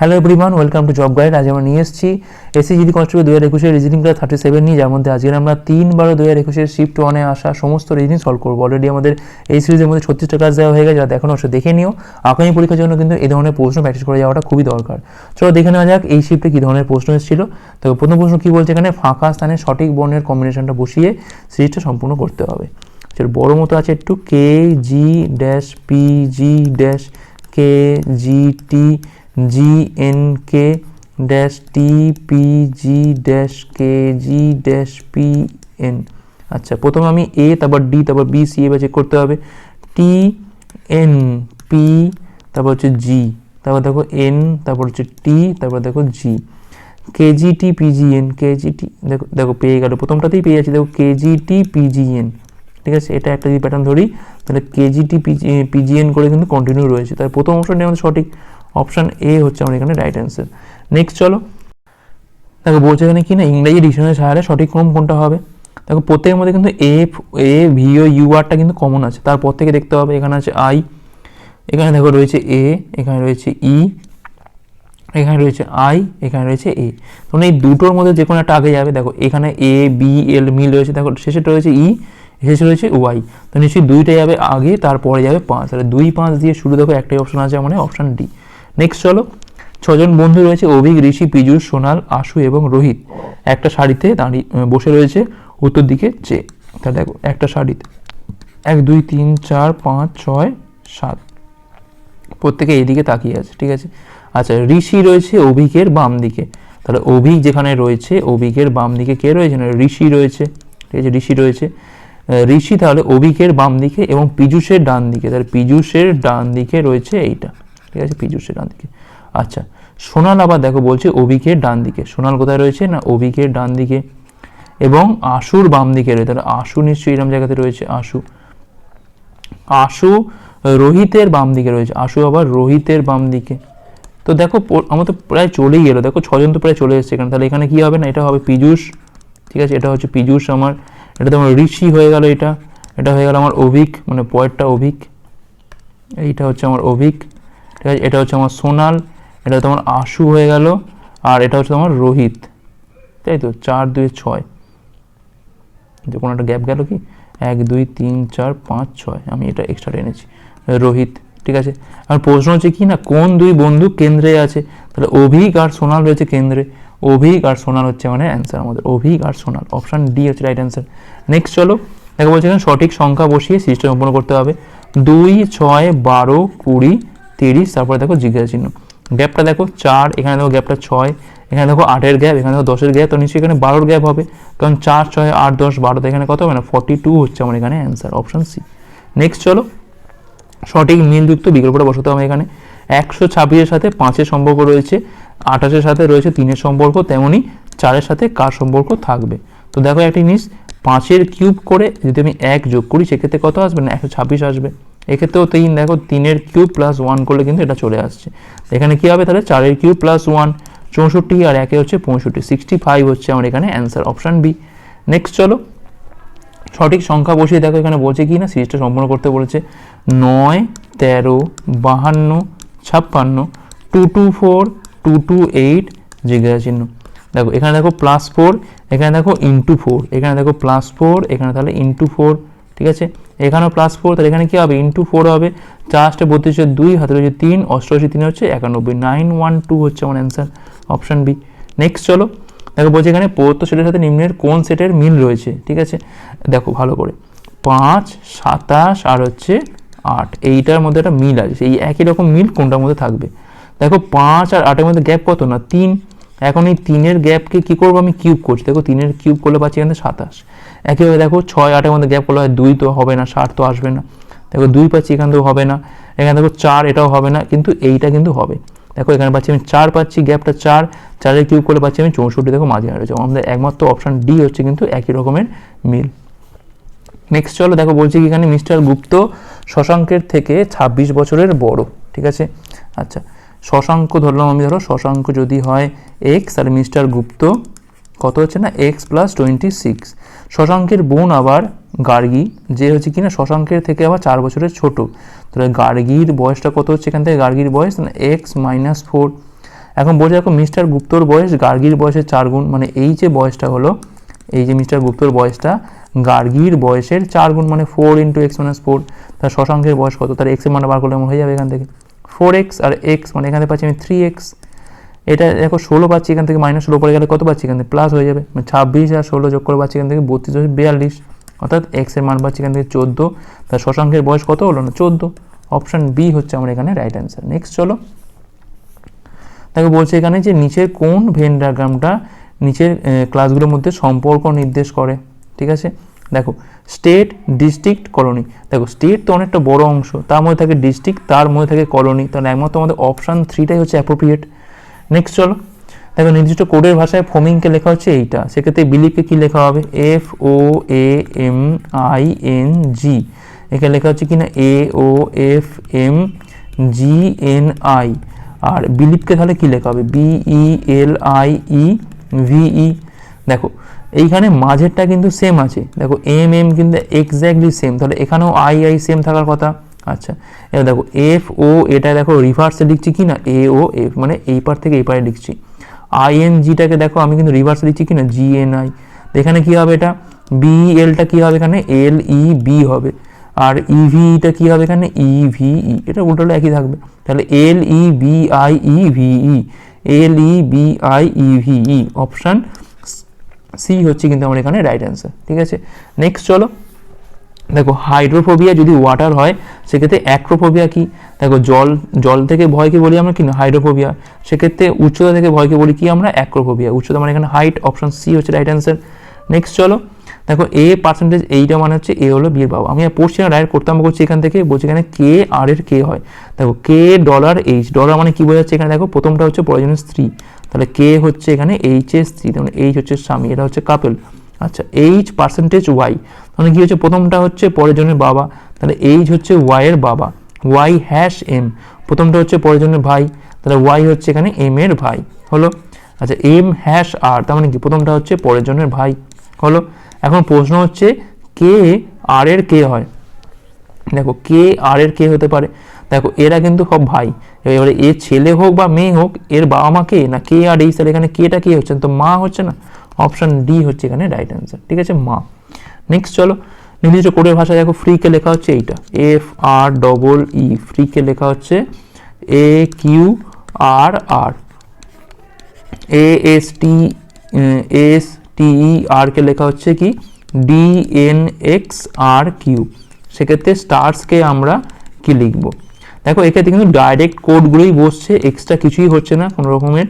Hello everyone welcome to job guide আজ আমরা নিয়ে এসেছি এসিজিডি কনস্টেবল দু হাজার একুশের রিজনিং ক্লাস থার্টি সেভেন নিয়ে, যার মধ্যে আজকে আমরা তিন বারো দু হাজার একুশের শিফট ওয়ানে আসা সমস্ত রিজনিং সলভ করব। অলরেডি আমাদের এই সিরিজের মধ্যে ছত্রিশটা ক্লাস দেওয়া হয়ে গেছে, যারা এখনও অবশ্যই দেখে নিও। আগামী পরীক্ষার জন্য কিন্তু এই ধরনের প্রশ্ন প্র্যাকটিস করে যাওয়াটা খুবই দরকার। চলো দেখে নেওয়া যাক এই শিফটে কী ধরনের প্রশ্ন এসেছিল। তো প্রথম প্রশ্ন কী বলছে এখানে? ফাঁকা স্থানে সঠিক বর্ণের কম্বিনেশনটা বসিয়ে সিরিজটা সম্পূর্ণ করতে হবে। চলো বড় মতো আছে একটু K G dash P G dash K G T G N K dash T P G dash K G dash P N আচ্ছা প্রথমে আমি এ তারপর ডি তারপর বি সি এবার চেক করতে হবে। টি এন পি তারপর হচ্ছে জি তারপর দেখো এন তারপর হচ্ছে টি তারপর দেখো জি কেজিটি পিজিএন কেজিটি দেখো দেখো পেয়ে গেল। প্রথমটাতেই পেয়ে যাচ্ছি, দেখো কেজিটি পিজিএন ঠিক আছে, এটা একটা যদি প্যাটার্ন ধরি, তাহলে কেজিটি পিজিএন করে কিন্তু কন্টিনিউ রয়েছে। তার প্রথম অপশনটি আমাদের সঠিক অপশান এ হচ্ছে আমার এখানে রাইট অ্যান্সার নেক্সট চলো। দেখো বলছে এখানে কি না? ইংরেজি ডিকশনারি সাহায্যে সঠিক ক্রম কোনটা হবে? দেখো প্রত্যেকের মধ্যে কিন্তু এফ এ ভিও ইউ আরটা কিন্তু কমন আছে। তারপর থেকে দেখতে হবে এখানে আছে আই এখানে দেখো রয়েছে এ এখানে রয়েছে ই এখানে রয়েছে আই এখানে রয়েছে এ তখন এই দুটোর মধ্যে যে কোনো একটা আগে যাবে। দেখো এখানে এ বি এল মিল রয়েছে। দেখো শেষেটা রয়েছে ই শেষে রয়েছে ওয়াই তো নিশ্চয়ই দুইটাই যাবে আগে, তারপরে যাবে পাঁচ। তাহলে দুই পাঁচ দিয়ে শুরু দেখো একটাই অপশন আছে মানে অপশান ডি নেক্সট চলো। ছজন বন্ধু রয়েছে, অভিক, ঋষি, পীযুষ, সোনাল, আশু এবং রোহিত। একটা শাড়িতে দাঁড়িয়ে বসে রয়েছে উত্তর দিকে চেয়ে তাহলে দেখো, একটা শাড়িতে। এক, দুই, তিন, চার, পাঁচ, ছয়, সাত। প্রত্যেকে এইদিকে তাকিয়ে আছে, ঠিক আছে? আচ্ছা ঋষি রয়েছে অভিকের বাম দিকে। তাহলে অভিক যেখানে রয়েছে, অভিকের বাম দিকে কে রয়েছে? না, ঋষি রয়েছে, ঠিক আছে? ঋষি রয়েছে। ঋষি তাহলে অভিকের বাম দিকে এবং পীযুষের ডান দিকে। তাহলে পীযুষের ডান দিকে রয়েছে এইটা। ঠিক আছে পীযুষের ডান দিকে আচ্ছা সোনাল আবার দেখো বলছে অভিকের ডান দিকে সোনাল কোথায় রয়েছে না অভিকের ডান দিকে এবং আশুর বাম দিকে রয়েছে। তাহলে আশু নিশ্চয়ই এরম জায়গাতে রয়েছে, আশু। আশু রোহিতের বাম দিকে রয়েছে। আশু আবার রোহিতের বাম দিকে তো দেখো আমার তো প্রায় চলেই গেলো দেখো, ছজন তো প্রায় চলে এসেছে এখানে। তাহলে এখানে কী হবে না? এটা হবে পীযুষ। ঠিক আছে, এটা হচ্ছে পীযুষ আমার। এটা তো আমার ঋষি হয়ে গেল এটা। এটা হয়ে গেল আমার অভিক মানে পয়েরটা অভিক। এইটা হচ্ছে আমার অভিক। ঠিক আছে? এটা হচ্ছে আমার সোনাল, এটা আমার আশু হয়ে গেল, আর এটা হচ্ছে তোমার রোহিত। তাই তো? চার, দুই, ছয়। যে কোনো একটা গ্যাপ গেল কি? এক, দুই, তিন, চার, পাঁচ, ছয়। আমি এটা এক্সট্রা এনেছি রোহিত, ঠিক আছে? আর প্রশ্ন হচ্ছে কি না, কোন দুই বন্ধু কেন্দ্রে আছে? তাহলে অভিক আর সোনাল রয়েছে কেন্দ্রে। অভিক আর সোনাল হচ্ছে মানে অ্যান্সার আমাদের। অভিক আর সোনাল অপশান ডি হচ্ছে রাইট অ্যান্সার নেক্সট চলো, দেখো বলছে সঠিক সংখ্যা বসিয়ে সিস্টেম সম্পন্ন করতে হবে। দুই, ছয়, বারো, কুড়ি তিরিশ, তারপরে দেখো জিজ্ঞাসা চিহ্ন। গ্যাপটা দেখো চার, এখানে দেখো গ্যাপটা ছয়, এখানে দেখো আটের গ্যাপ, এখানে দেখো দশের গ্যাপ, তো নিশ্চয়ই এখানে বারোর গ্যাপ হবে। কারণ চার, ছয়, আট, দশ বারো তো এখানে কত হবে না? ফর্টি টু হচ্ছে আমার এখানে অ্যান্সার অপশান সি নেক্সট চলো, সঠিক মিলযুক্ত বিকল্পটা বসাতে হবে এখানে। একশো ছাব্বিশের সাথে পাঁচের সম্পর্ক রয়েছে, আঠাশের সাথে রয়েছে তিনের সম্পর্ক, তেমনি চারের সাথে কার সম্পর্ক থাকবে? তো দেখো একটা জিনিস, পাঁচের কিউব করে যদি আমি এক যোগ করি, সেক্ষেত্রে কত আসবে না? একশো ছাব্বিশ আসবে। এক্ষেত্রেও তিন দেখো তিনের কিউব প্লাস ওয়ান করলে কিন্তু এটা চলে আসছে। এখানে কী হবে তাহলে? চারের কিউব প্লাস ওয়ান চৌষট্টি আর একে হচ্ছে পঁয়ষট্টি। সিক্সটি ফাইভ হচ্ছে আমার এখানে অ্যান্সার অপশান বি নেক্সট চলো। সঠিক সংখ্যা বসিয়ে দেখো এখানে বলছে কি না? সিরিজটা সম্পূর্ণ করতে বলেছে। নয়, তেরো, বাহান্ন, ছাপ্পান্ন two two four two two eight জিজ্ঞাসা চিহ্ন দেখো, এখানে দেখো প্লাস ফোর এখানে দেখো ইন্টু ফোর এখানে দেখো প্লাস ফোর এখানে তাহলে ইন্টু ফোর ঠিক আছে? এখানেও প্লাস ফোর তাহলে এখানে কি হবে? ইন্টু ফোর হবে। চারটে বত্রিশে দুই হাতে রয়েছে তিন, অষ্টআশি তিন হচ্ছে একানব্বই। নাইন ওয়ান টু হচ্ছে আমার অ্যান্সার অপশান বি নেক্সট চলো। দেখো, বলছে এখানে প্রদত্ত সেটের সাথে নিম্নের কোন সেটের মিল রয়েছে? ঠিক আছে? দেখো, ভালো করে। পাঁচ, সাতাশ আর হচ্ছে আট। এইটার মধ্যে একটা মিল আছে। এই একই রকম মিল কোনটার মধ্যে থাকবে? দেখো, পাঁচ আর আটের মধ্যে গ্যাপ কত? না, তিন। এখন এই তিনের গ্যাপকে কী করব আমি কিউব করছি? দেখো তিনের কিউব করলে পাচ্ছি এখানে সাতাশ। একইভাবে দেখো ছয় আটের মধ্যে গ্যাপ করলে হয় দুই তো হবে না ষাট তো আসবে না। দেখো দুই পাচ্ছি এখান থেকেও হবে না, এখানে দেখো চার এটাও হবে না, কিন্তু এইটা কিন্তু হবে। দেখো এখানে পাচ্ছি আমি চার পাচ্ছি, গ্যাপটা চার, চারের কিউব করলে পাচ্ছি আমি চৌষট্টি, দেখো মাঝে রয়েছে। আমাদের একমাত্র অপশান ডি হচ্ছে কিন্তু একই রকমের মিল। নেক্সট চলো দেখো, বলছি কি এখানে মিস্টার গুপ্ত শশাঙ্কের থেকে ছাব্বিশ বছরের বড়, ঠিক আছে? আচ্ছা শশাঙ্ক ধরলাম আমি ধরো, শশাঙ্ক যদি হয় এক্স তাহলে মিস্টার গুপ্ত, কত হচ্ছে না? এক্স প্লাস টোয়েন্টি সিক্স শশাঙ্কের বোন আবার গার্গী, যে হচ্ছে কিনা শশাঙ্কের থেকে আবার চার বছরের ছোট। তাহলে গার্গীর বয়সটা কত হচ্ছে এখান থেকে? গার্গীর বয়স এক্স মাইনাস ফোর এখন বলছে দেখো, মিস্টার গুপ্তর বয়স, গার্গীর বয়সের চার গুণ মানে এই যে বয়সটা হলো, এই যে মিস্টার গুপ্তর বয়সটা, গার্গীর বয়সের চার গুণ মানে four into x minus four তার শশাঙ্কের বয়স কত? তার এক্সের মানটা বার করলে এমন হয়ে যাবে এখান থেকে। ফোর এক্স আর এক্স মানে এখান পাচ্ছি আমি থ্রি এক্স। এটা দেখো ষোলো পাচ্ছি এখান থেকে মাইনাস ষোলো পরে গেলে কত পাচ্ছি এখান থেকে? প্লাস হয়ে যাবে। মানে ছাব্বিশ আর ষোলো যোগ করে পাচ্ছি এখান থেকে বত্রিশ, হচ্ছে বিয়াল্লিশ। অর্থাৎ এক্সের মান পাচ্ছি এখান থেকে চোদ্দ। তার শশাঙ্কের বয়স কত হলো না? চোদ্দ। অপশান বি হচ্ছে আমার এখানে রাইট অ্যান্সার নেক্সট চলো। দেখো বলছে এখানে যে নিচের কোন ভেন ডায়াগ্রামটা নিচের ক্লাসগুলোর মধ্যে সম্পর্ক নির্দেশ করে। ঠিক আছে? দেখো স্টেট ডিস্ট্রিক্ট কলোনি। দেখো, স্টেট তো অনেকটা বড় অংশ, তার মধ্যে থাকে ডিস্ট্রিক্ট, তার মধ্যে থাকে কলোনি। তাহলে একমাত্র আমাদের অপশান থ্রিটাই হচ্ছে অ্যাপ্রোপ্রিয়েট নেক্সট চলো। দেখো, নির্দিষ্ট কোডের ভাষায় ফোমিংকে লেখা হচ্ছে এইটা। সেক্ষেত্রে বিলিপকে কী লেখা হবে? F O A M I N G এখানে লেখা হচ্ছে কিনা? A O F M G N I আর বিলিপকে তাহলে কী লেখা হবে? B E L I E ভিই দেখো এইখানে মাঝেরটা কিন্তু সেম আছে। দেখো এম এম কিন্তু এক্স্যাক্টলি সেম তাহলে এখানেও আই আই সেম থাকার কথা। আচ্ছা এবার দেখো এফ ও এটা দেখো রিভার্সে লিখছি কি না? এ ও এফ মানে এই পার থেকে এই পারে লিখছি। আই এন জিটাকে দেখো আমি কিন্তু রিভার্সে লিখছি কি না? জি এন আই এখানে কী হবে এটা? বি এলটা কী হবে এখানে? এল ই বি হবে। আর ইভিটা কী হবে এখানে? ইভিই এটা উল্টোলে একই থাকবে। তাহলে L E B I E V E L E B I E V E option C হচ্ছে কিন্তু আমার এখানে রাইট অ্যান্সার ঠিক আছে? নেক্সট চলো। দেখো হাইড্রোফোবিয়া যদি ওয়াটার হয়, সেক্ষেত্রে অ্যাক্রোফোবিয়া কি? দেখো, জল জল থেকে ভয়কে বলি আমরা কি না? হাইড্রোফোবিয়া সেক্ষেত্রে উচ্চতা থেকে ভয়কে বলি কি আমরা? অ্যাক্রোফোবিয়া উচ্চতা মানে এখানে হাইট অপশন সি হচ্ছে রাইট অ্যান্সার নেক্সট চলো। দেখো এ পার্সেন্টেজ এইটা মানে হচ্ছে এ হলো বিয়ের বাবা আমি পড়ছি না ডাইরেক্ট করতাম করছি এখান থেকে বলছি এখানে কে আর এর কে হয়। দেখো কে ডলার এইচ ডলার মানে কি বোঝাচ্ছে এখানে? দেখো প্রথমটা হচ্ছে প্রয়োজনের স্ত্রী। তাহলে কে হচ্ছে এখানে এইচ এর স্ত্রী মানে এইচ হচ্ছে স্বামী, এটা হচ্ছে কাপেল আচ্ছা এইচ পার্সেন্টেজ ওয়াই মানে কি হচ্ছে? প্রথমটা হচ্ছে পরের জনের বাবা, তাহলে এইচ হচ্ছে ওয়াই এর বাবা। ওয়াই হ্যাশ এম প্রথমটা হচ্ছে পরের জনের ভাই, তাহলে ওয়াই হচ্ছে এখানে এম এর ভাই। হলো? আচ্ছা এম হ্যাশ আর তার মানে কি? প্রথমটা হচ্ছে পরের জনের ভাই। হলো? এখন প্রশ্ন হচ্ছে কে আর এর কে হয়। দেখো কে আর এর কে হতে পারে। দেখো, এরা কিন্তু সব ভাই। এবারে এ ছেলে হোক বা মেয়ে হোক, এর বাবা মা কে? না কে আর এই স্যার এখানে কেটা কে হচ্ছে? তো মা হচ্ছে না? অপশন ডি হচ্ছে এখানে রাইট অ্যান্সার ঠিক আছে? মা। নেক্সট চলো, নির্দিষ্ট কোডের ভাষায় দেখো ফ্রিকে লেখা হচ্ছে এইটা। এফ আর ডবল ই ফ্রিকে লেখা হচ্ছে A Q R R A S T S T আরকে লেখা হচ্ছে কি? D N X R Q সেক্ষেত্রে স্টার্সকে আমরা কি লিখব? দেখো, এক্ষেত্রে কিন্তু ডাইরেক্ট কোডগুলোই বসছে এক্সট্রা কিছুই হচ্ছে না, কোনো রকমের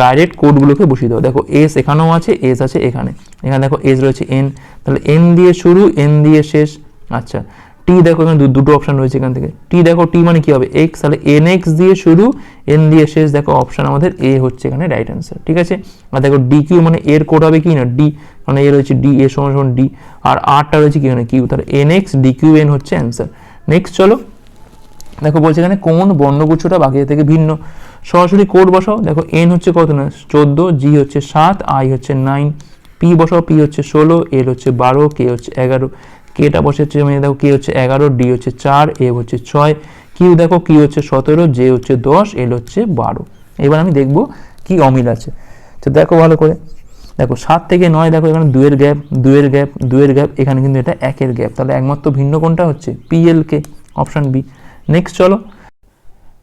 ডাইরেক্ট কোডগুলোকে বসিয়ে দেবো দেখো এস এখানেও আছে এস আছে এখানে। এখানে দেখো এস রয়েছে এন তাহলে এন দিয়ে শুরু এন দিয়ে শেষ। আচ্ছা টি দেখো এখানে দুটো অপশন রয়েছে এখান থেকে। টি দেখো টি মানে কি হবে? এক্স তাহলে এন এক্স দিয়ে শুরু এন দিয়ে শেষ দেখো অপশন আমাদের এ হচ্ছে এখানে রাইট অ্যান্সার ঠিক আছে? আর দেখো ডি কিউ মানে এর কোড হবে কি না? ডি মানে এ রয়েছে ডি এ সমান সমান ডি আর আরটা রয়েছে কি মানে কিউ তাহলে N X D Q N হচ্ছে অ্যান্সার নেক্সট চলো। দেখো বলছে এখানে কোন বর্ণগুচ্ছটা বাকি থেকে ভিন্ন? সরাসরি কোড বসাও। দেখো এন হচ্ছে কত না? চোদ্দ জি হচ্ছে সাত আই হচ্ছে নাইন পি বসাও পি হচ্ছে ষোলো এল হচ্ছে বারো কে হচ্ছে এগারো। কেটা বসে হচ্ছে মানে দেখো কে হচ্ছে এগারো, ডি হচ্ছে চার, এ হচ্ছে ছয়, কিউ দেখো কি হচ্ছে সতেরো, জে হচ্ছে দশ, এল হচ্ছে বারো। এবার আমি দেখব কি অমিল আছে। তো দেখো ভালো করে। দেখো সাত থেকে নয় দেখো এখানে দুয়ের গ্যাপ দুয়ের গ্যাপ দুয়ের গ্যাপ, এখানে কিন্তু এটা একের গ্যাপ। তাহলে একমাত্র ভিন্ন কোনটা হচ্ছে? পিএলকে অপশন বি। নেক্সট চলো।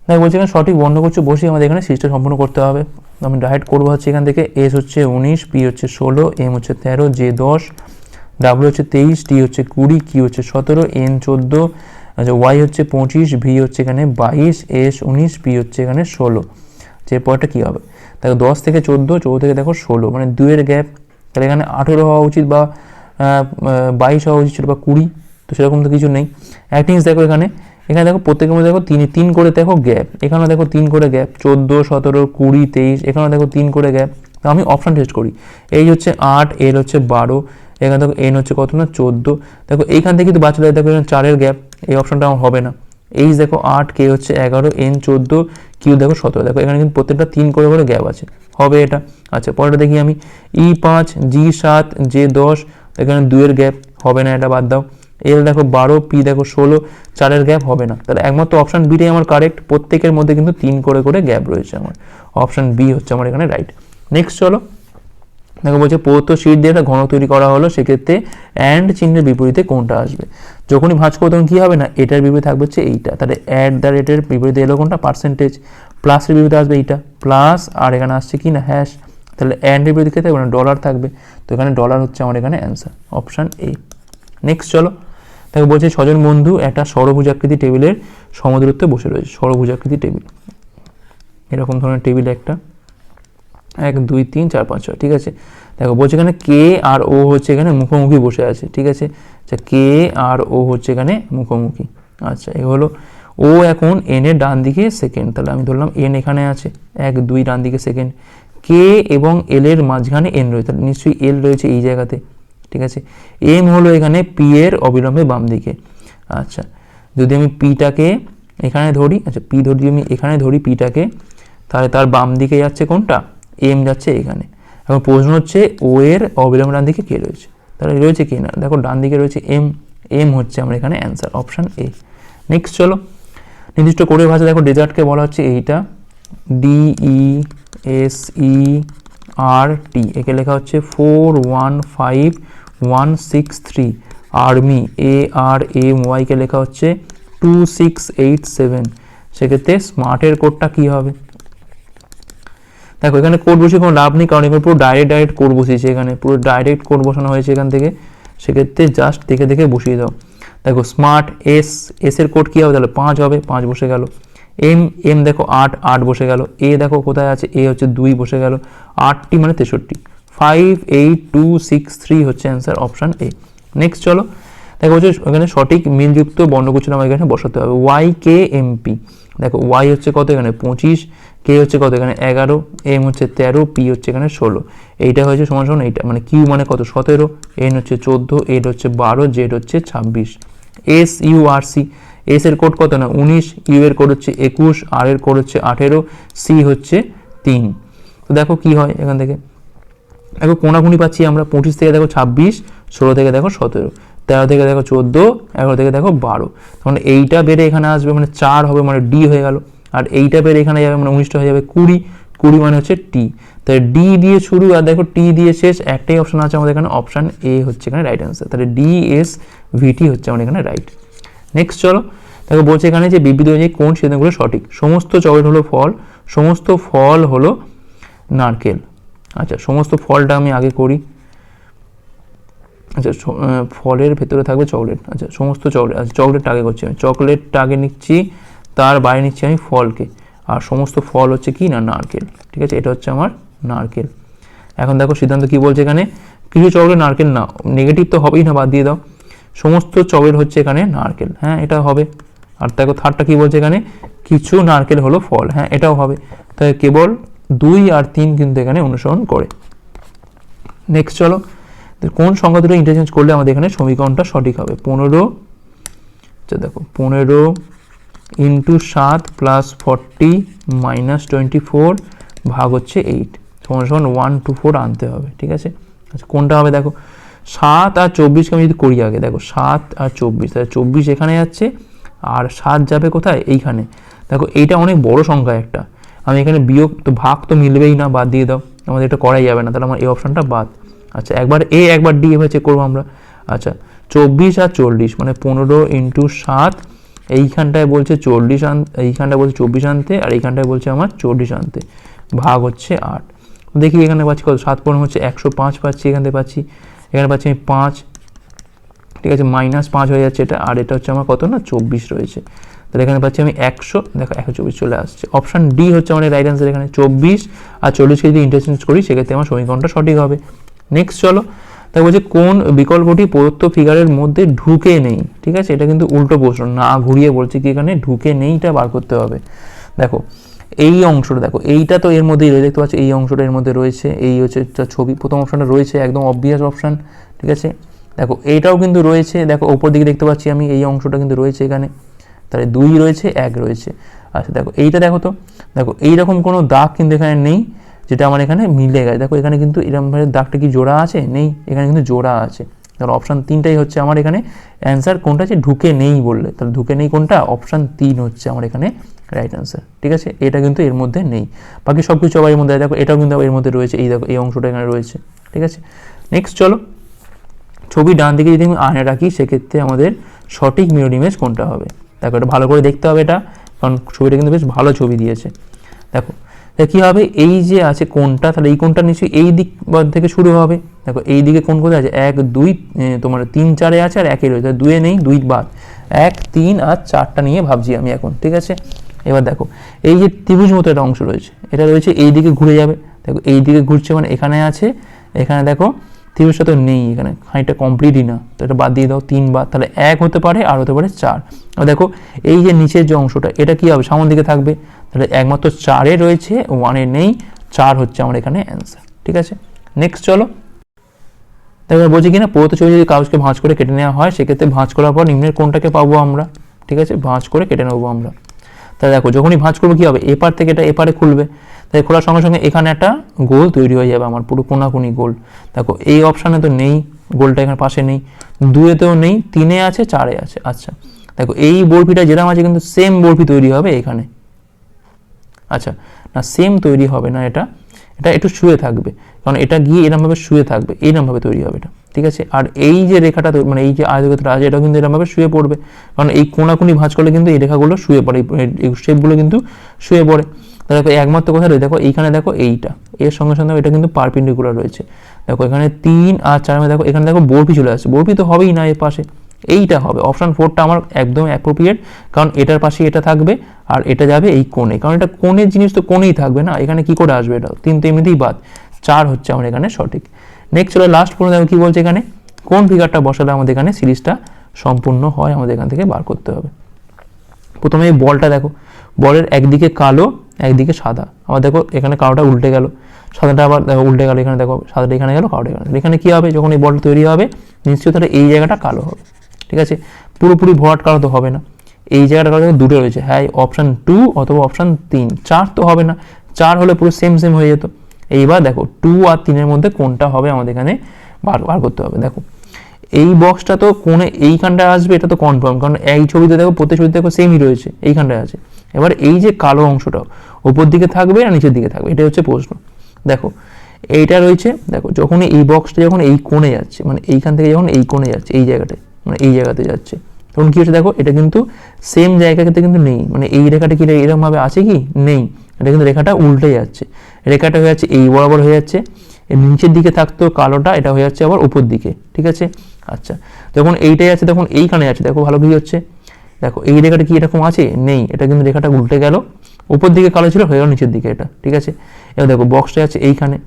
দেখো বলছি এখানে সঠিক বন্ধ করছে বসে আমাদের এখানে সিস্টেম সম্পূর্ণ করতে হবে। আমি ডাইরেক্ট করব হচ্ছে এখান থেকে, এস হচ্ছে উনিশ, পি হচ্ছে ষোলো, এম হচ্ছে তেরো, জে দশ ডাব্লিউ হচ্ছে তেইশ টি হচ্ছে কুড়ি কি হচ্ছে সতেরো এন চোদ্দ আচ্ছা ওয়াই হচ্ছে পঁচিশ ভি হচ্ছে এখানে বাইশ এস উনিশ পি হচ্ছে এখানে ষোলো। যে পরটা কী হবে? দেখো দশ থেকে চোদ্দ, চৌদ্দ থেকে দেখো ষোলো মানে দুয়ের গ্যাপ। তাহলে এখানে আঠেরো হওয়া উচিত বা বাইশ হওয়া উচিত ছিল বা কুড়ি, তো সেরকম তো কিছু নেই। জিনিস দেখো এখানে এখানে দেখো প্রত্যেকের মধ্যে দেখো তিন তিন করে দেখো গ্যাপ। এখানেও দেখো তিন করে গ্যাপ, চোদ্দ, সতেরো, কুড়ি, তেইশ, এখানেও দেখো তিন করে গ্যাপ। তো আমি অপশান টেস্ট করি। এই হচ্ছে আট এর হচ্ছে বারো এখানে দেখো এন হচ্ছে কত না? চোদ্দ। দেখো এইখান থেকে কিন্তু বাচ্চাদের দেখো এখানে চারের গ্যাপ এই অপশানটা আমার হবে না। এইচ দেখো আট কে হচ্ছে এগারো এন চোদ্দ কিউ দেখো সতেরো। দেখো এখানে কিন্তু প্রত্যেকটা তিন করে করে গ্যাপ আছে। হবে এটা। আচ্ছা পরেরটা দেখি আমি। ই পাঁচ জি সাত জে দশ, এখানে দুয়ের গ্যাপ হবে না, এটা বাদ দাও। এল দেখো বারো পি দেখো ষোলো, চারের গ্যাপ হবে না। তাহলে একমাত্র অপশান বিটাই আমার কারেক্ট প্রত্যেকের মধ্যে কিন্তু তিন করে করে গ্যাপ রয়েছে আমার। অপশান বি হচ্ছে আমার এখানে রাইট নেক্সট চলো। দেখো বলছে প্রদত্ত শীট দিয়ে একটা ঘন তৈরি করা হলো, সেক্ষেত্রে অ্যান্ড চিহ্নের বিপরীতে কোনটা আসবে? যখনই ভাঁজ করো তখন কী হবে না? এটার বিপরীতে থাকবে হচ্ছে এইটা। তাহলে অ্যাট দ্য রেটের বিপরীতে এলো কোনটা? পার্সেন্টেজ প্লাসের বিপরীতে আসবে এইটা। প্লাস আর এখানে আসছে কি না? হ্যাশ তাহলে অ্যান্ডের বিপরীতে কী থাকবে না ডলার থাকবে। তো এখানে ডলার হচ্ছে আমার এখানে অ্যান্সার অপশান এ নেক্সট চলো। দেখো বলছে ছজন বন্ধু একটা ষড়ভুজাকৃতি টেবিলের সমদূরত্বে বসে রয়েছে। ষড়ভুজাকৃতি টেবিল এরকম ধরনের টেবিল একটা। এক, দুই, তিন, চার, পাঁচ, ছয়, ঠিক আছে? দেখো, বলছে এখানে কে আর ও হচ্ছে এখানে মুখোমুখি বসে আছে, ঠিক আছে? আচ্ছা কে আর ও হচ্ছে এখানে মুখোমুখি। আচ্ছা এ হলো ও এখন এন এর ডান দিকে সেকেন্ড তাহলে আমি ধরলাম এন এখানে আছে, এক, দুই, ডান দিকে সেকেন্ড কে এবং এল এর মাঝখানে এন রয়েছে, তাহলে নিশ্চয়ই এল রয়েছে এই জায়গাতে, ঠিক আছে? এম হলো এখানে পি এর অবিলম্বে বাম দিকে। আচ্ছা যদি আমি পিটাকে এখানে ধরি আচ্ছা পি ধরি আমি এখানে ধরি পিটাকে তাহলে তার বাম দিকে যাচ্ছে কোনটা? এম যাচ্ছে এখানে। এখন প্রশ্ন হচ্ছে ও এর অবিলম্ব ডান দিকে কে রয়েছে? তাহলে রয়েছে কি না? দেখো ডান দিকে রয়েছে এম এম হচ্ছে আমার এখানে অ্যান্সার অপশান এ নেক্সট চলো। নির্দিষ্ট কোডের ভাষা দেখো ডেজার্টকে বলা হচ্ছে এইটা। ডিই এস ই আর টি একে লেখা হচ্ছে four one five one six three army A R M ওয়াইকে লেখা হচ্ছে টু সিক্স এইট সেভেন সেক্ষেত্রে স্মার্টের কোডটা কী হবে? দেখো, এখানে কোড বসিয়ে কোনো লাভ নেই, কারণ এখানে পুরো ডাইরেক্ট ডাইরেক্ট কোড বসিয়েছে এখানে। পুরো ডাইরেক্ট কোড বসানো হয়েছে এখান থেকে। সেক্ষেত্রে জাস্ট দেখে দেখে বসিয়ে দাও। দেখো স্মার্ট এস এস এর কোড কী হবে? তাহলে পাঁচ হবে, পাঁচ বসে গেল। এম এম দেখো, আট আট বসে গেল। এ দেখো কোথায় আছে? এ হচ্ছে দুই বসে গেল। আটটি মানে তেষট্টি। Five eight two six three হচ্ছে অ্যান্সার অপশান এ নেক্সট চলো। দেখো হচ্ছে এখানে সঠিক মিলযুক্ত বর্ণগুচ্ছ নাম এখানে বসাতে হবে। ওয়াই কে এমপি দেখো ওয়াই হচ্ছে কত এখানে? পঁচিশ। কে হচ্ছে কত? এখানে এগারো এম হচ্ছে তেরো পি হচ্ছে এখানে ষোলো। এইটা হয়েছে সমান সমান এইটা মানে কিউ মানে কত? সতেরো এন হচ্ছে চোদ্দ এড হচ্ছে বারো জেড হচ্ছে ছাব্বিশ। S U R C S এর কোড কত না? উনিশ ইউ এর কোড হচ্ছে একুশ আর এর কোড হচ্ছে আঠেরো সি হচ্ছে তিন। তো দেখো কি হয় এখান থেকে? দেখো কোনাকুনি পাচ্ছি আমরা পঁচিশ থেকে দেখো ছাব্বিশ, ষোলো থেকে দেখো সতেরো, তেরো থেকে দেখো চোদ্দ, এগারো থেকে দেখো বারো। তখন এইটা বেড়ে এখানে আসবে মানে চার হবে মানে ডি হয়ে গেল। আর এইটা বেড়ে এখানে যাবে মানে উনিশটা হয়ে যাবে কুড়ি কুড়ি মানে হচ্ছে টি তাহলে ডি দিয়ে শুরু, আর দেখো টি দিয়ে শেষ, একটাই অপশন আছে আমাদের এখানে অপশান এ হচ্ছে এখানে রাইট অ্যান্সার তাহলে ডি এস ভিটি হচ্ছে আমাদের এখানে রাইট নেক্সট চলো, দেখো বলছে এখানে যে বিবিধ অনুযায়ী কোন সিদ্ধান্তগুলো সঠিক। সমস্ত চকলেট হলো ফল, সমস্ত ফল হলো নারকেল। আচ্ছা সমস্ত ফলটা আমি আগে করি। আচ্ছা ফলের ভেতরে থাকবে চকলেট। আচ্ছা সমস্ত চকলেট আচ্ছা চকলেটটা আগে করছি আমি। চকলেটটা আগে নিচ্ছি তার বাইরে নিচ্ছি আমি ফলকে। আর সমস্ত ফল হচ্ছে কি না? নারকেল। ঠিক আছে? এটা হচ্ছে আমার নারকেল। এখন দেখো সিদ্ধান্ত কি বলছে এখানে? কিছু চকলেট নারকেল না নেগেটিভ তো হবেই না, বাদ দিয়ে দাও। সমস্ত চকলেট হচ্ছে এখানে নারকেল। হ্যাঁ এটা হবে। আর দেখো থার্ডটা কি বলছে এখানে? কিছু নারকেল হলো ফল। হ্যাঁ এটাও হবে। তাই কেবল দুই আর তিন কিন্তু এখানে অনুসরণ করে। নেক্সট চলো। কোন সংখ্যা দুটো ইন্টারচেঞ্জ করলে আমাদের এখানে সমীকরণটা সঠিক হবে? পনেরো। আচ্ছা দেখো, পনেরো ইন্টু সাত plus forty minus twenty four ভাগ হচ্ছে এইট সমান সমান ওয়ান টু ফোর আনতে হবে, ঠিক আছে? আচ্ছা কোনটা হবে দেখো? সাত আর চব্বিশকে আমি যদি করি আগে, দেখো, সাত আর চব্বিশ, তাহলে চব্বিশ এখানে যাচ্ছে আর সাত যাবে কোথায়? এইখানে। দেখো, এইটা অনেক বড় সংখ্যা একটা। আমি এখানে বিয়োগ, তো ভাগ তো মিলবেই না, বাদ দিয়ে দাও। আমাদের এটা করাই যাবে না, তাহলে আমার এই অপশানটা বাদ। আচ্ছা একবার এ, একবার ডি, এভাবে চেক করব আমরা। আচ্ছা চব্বিশ আর চল্লিশ মানে পনেরো ইন্টু সাত এইখানটায় বলছে চল্লিশ আন এইখানটায় বলছে চব্বিশ আনতে, আর এইখানটায় বলছে আমার চল্লিশ আনতে। ভাগ হচ্ছে আট। দেখি এখানে পাচ্ছি কত? সাত পনেরো হচ্ছে একশো পাঁচ পাচ্ছি, এখান থেকে পাচ্ছি, এখানে পাচ্ছি আমি পাঁচ। ঠিক আছে, মাইনাস পাঁচ হয়ে যাচ্ছে এটা, আর এটা হচ্ছে আমার কত না? চব্বিশ রয়েছে। তাহলে এখানে পাচ্ছি আমি একশো, দেখো একশো চব্বিশ চলে আসছে। অপশান ডি হচ্ছে আমাদের রাইট অ্যান্সার এখানে, চব্বিশ। আর চল্লিশকে যদি ইন্টারচেঞ্জ করি, সেক্ষেত্রে আমার সমীকরণটা সঠিক হবে। নেক্সট চলো। তাই বলছে, কোন বিকল্পটি প্রদত্ত ফিগারের মধ্যে ঢুকে নেই? ঠিক আছে? এটা কিন্তু উল্টো প্রশ্ন, না ঘুরিয়ে বলছে কি এখানে ঢুকে নেইটা বার করতে হবে। দেখো, এই অংশটা দেখো, এইটা তো এর মধ্যেই রয়েছে দেখতে পাচ্ছ, এই অংশটা এর মধ্যে রয়েছে, এই হচ্ছে ছবি, প্রথম অপশনটা রয়েছে, একদম অবভিয়াস অপশন ঠিক আছে? দেখো, এইটাও কিন্তু রয়েছে, দেখো, ওপর দিকে দেখতে পাচ্ছি আমি, এই অংশটা কিন্তু রয়েছে এখানে, তাহলে দুই রয়েছে, এক রয়েছে। আচ্ছা দেখো, এইটা দেখো তো, দেখো, এইরকম কোনো দাগ কিন্তু এখানে নেই যেটা আমার এখানে মিলে গেছে। দেখো, এখানে কিন্তু এরকমভাবে দাগটা কি জোড়া আছে? নেই। এখানে কিন্তু জোড়া আছে। তাহলে অপশান তিনটাই হচ্ছে আমার এখানে অ্যান্সার কোনটা আছে ঢুকে নেই বললে। তাহলে ঢুকে নেই কোনটা? অপশান তিন হচ্ছে আমার এখানে রাইট অ্যান্সার ঠিক আছে? এটা কিন্তু এর মধ্যে নেই। বাকি সব কিছু আবার এর মধ্যে, দেখো, এটাও কিন্তু এর মধ্যে রয়েছে। এই দেখো, এই অংশটা এখানে রয়েছে। ঠিক আছে? নেক্সট চলো। ছবি ডান দিকে যদি আমি আয়না রাখি, সেক্ষেত্রে আমাদের সঠিক মিরর ইমেজ কোনটা হবে? দেখো, এটা ভালো করে দেখতে হবে এটা। কারণ ছবিটা কিন্তু বেশ ভালো ছবি দিয়েছে। দেখো তা কী হবে? এই যে আছে কোনটা তাহলে এই কোনটা নিশ্চয়ই এই দিক থেকে শুরু হবে। দেখো, এই দিকে কোন কোথায় আছে? এক, দুই তোমার তিন, চারে আছে আর একে রয়েছে। দুয়ে নেই, দুই বাদ। এক, তিন আর চারটা নিয়ে ভাবছি আমি এখন, ঠিক আছে? এবার দেখো, এই যে ত্রিভুজ মতো একটা অংশ রয়েছে, এটা রয়েছে এই দিকে ঘুরে যাবে। দেখো, এই দিকে ঘুরছে মানে এখানে আছে, এখানে দেখো ত্রিভুজটা তো নেই এখানে, খানিকটা কমপ্লিটই না। তো এটা বাদ দিয়ে দাও তিন বার তাহলে এক হতে পারে আর হতে পারে চার। দেখো, এই যে নিচের যে অংশটা, এটা কি হবে? সামন দিকে থাকবে। তাহলে একমাত্র চারে রয়েছে ওয়ানে নেই, চার হচ্ছে আমার এখানে অ্যান্সার ঠিক আছে? নেক্সট চলো। দেখো, বলছি কিনা প্রত ছবি যদি কাগজকে ভাঁজ করে কেটে নেওয়া হয়, সেক্ষেত্রে ভাঁজ করার পর নিম্নের কোনটাকে পাবো আমরা, ঠিক আছে? ভাঁজ করে কেটে নেব আমরা। তাহলে দেখো, যখনই ভাঁজ করব কী হবে? এপার থেকে এটা এপারে খুলবে। তাই খোলার সঙ্গে সঙ্গে এখানে একটা গোল তৈরি হয়ে যাবে আমার পুরো কোনাকুনি গোল। দেখো, এই অপশানে তো নেই, গোলটা এখানে পাশে নেই। দুয়েতেও নেই, তিনে আছে, চারে আছে আচ্ছা। দেখো, এই বরফিটা যেরকম আছে কিন্তু সেম বরফি তৈরি হবে এখানে। আচ্ছা না সেম তৈরি হবে না এটা। এটা একটু শুয়ে থাকবে, কারণ এটা গিয়ে এরমভাবে শুয়ে থাকবে এইরমভাবে তৈরি হবে এটা, ঠিক আছে? আর এই যে রেখাটা মানে এই যে আয়তক্ষেত্র আছে, এটাও কিন্তু এরমভাবে শুয়ে পড়বে। কারণ এই কোনাকুনি ভাঁজ করলে কিন্তু এই রেখাগুলো শুয়ে পড়ে, এই শেপগুলো কিন্তু শুয়ে পড়ে। তা দেখো একমাত্র কথা রয়েছে দেখো, এইখানে দেখো এইটা। এর সঙ্গে সঙ্গে এটা কিন্তু পারপেন্ডিকুলার রয়েছে। দেখো, এখানে তিন আর চার দেখো, এখানে দেখো বরফি চলে আসছে। বরফি তো হবেই না এর পাশে। এইটা হবে। অপশন ফোরটা আমার একদম অ্যাপ্রোপ্রিয়েট কারণ এটার পাশে এটা থাকবে আর এটা যাবে এই কোণে। কারণ এটা কোণের জিনিস তো কোণেই থাকবে না, এখানে কি করে আসবে এটা? তিন তো এমনিতেই বাদ। চার হচ্ছে আমার এখানে সঠিক। নেক্সট চলো লাস্ট পর্যন্ত দেখো কি বলছে এখানে? কোন ফিগারটা বসালে আমাদের এখানে সিরিজটা সম্পূর্ণ হয়, আমাদের এখান থেকে বার করতে হবে। প্রথমে এই বলটা দেখো। বলের একদিকে কালো, একদিকে সাদা। আবার দেখো, এখানে কালোটা উল্টে গেল। সাদাটা আবার, দেখো, উল্টে গেল। এখানে দেখো, সাদাটা এখানে গেল, কালোটা এখানে। এখানে কী হবে? যখন এই বলটা তৈরি হবে, নিশ্চয়ই তাহলে এই জায়গাটা কালো হবে। ঠিক আছে? পুরোপুরি ভরাট কালো তো হবে না। এই জায়গাটা কালো দুটো রয়েছে। হ্যাঁ অপশান টু অথবা অপশান তিন। চার তো হবে না। চার হলে পুরো সেম সেম হয়ে যেত। এইবার দেখো টু আর তিনের মধ্যে কোনটা হবে আমাদের এখানে বার বার করতে হবে। দেখো, এই বক্সটা তো কোনে এইখানটায় আসবে, এটা তো কনফার্ম কারণ এই ছবিতে দেখো প্রত্যেক ছবিতে দেখো সেমই রয়েছে। এইখানটায় আছে। এবার এই যে কালো অংশটা ওপর দিকে থাকবে না নিচের দিকে থাকবে, এটাই হচ্ছে প্রশ্ন। দেখো, এইটা রয়েছে, দেখো যখন এই বক্সটা যখন এই কোণে যাচ্ছে মানে এইখান থেকে যখন এই কোণে যাচ্ছে, এই জায়গাটায় মানে এই জায়গাতে যাচ্ছে, তখন কি হচ্ছে দেখো, এটা কিন্তু সেম জায়গাতে কিন্তু নেই মানে এই রেখাটা কি এরকমভাবে আছে কি? নেই, এটা কিন্তু রেখাটা উল্টে যাচ্ছে, রেখাটা হয়ে যাচ্ছে এই বরাবর হয়ে যাচ্ছে নিচের দিকে থাকতো কালোটা, এটা হয়ে যাচ্ছে আবার উপর দিকে, ঠিক আছে? আচ্ছা যখন এইটাই আছে, তখন এইখানে আছে, দেখো, ভালো কি হচ্ছে। দেখো, এই রেখাটা কি এরকম আছে? নেই। এটা কিন্তু রেখাটা উল্টে গেল। উপর দিকে কালো ছিল, হয়ে গেল নিচের দিকে এটা, ঠিক আছে? এবার দেখো বক্সটা আছে এইখানে।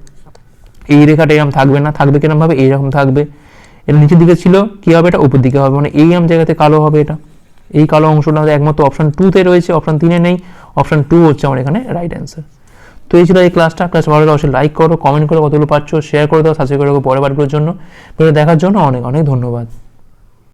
এই রেখাটা এরকম থাকবে না, থাকবে কীরকম ভাবে? এইরকম থাকবে। এটা নিচের দিকে ছিল, কি হবে এটা? উপর দিকে হবে। মানে এই আম জায়গাতে কালো হবে এটা। এই কালো অংশটা একমাত্র অপশন টুতে রয়েছে অপশন তিনে নেই। অপশন টু হচ্ছে আমার এখানে রাইট অ্যান্সার তো এই ছিল এই ক্লাসটা ক্লাস ভালো লাগলে অবশ্যই লাইক করো কমেন্ট করো, কতগুলো পাচ্ছ শেয়ার করে দাও সাবস্ক্রাইব করে পরের বারগুলোর জন্য। দেখার জন্য অনেক অনেক ধন্যবাদ।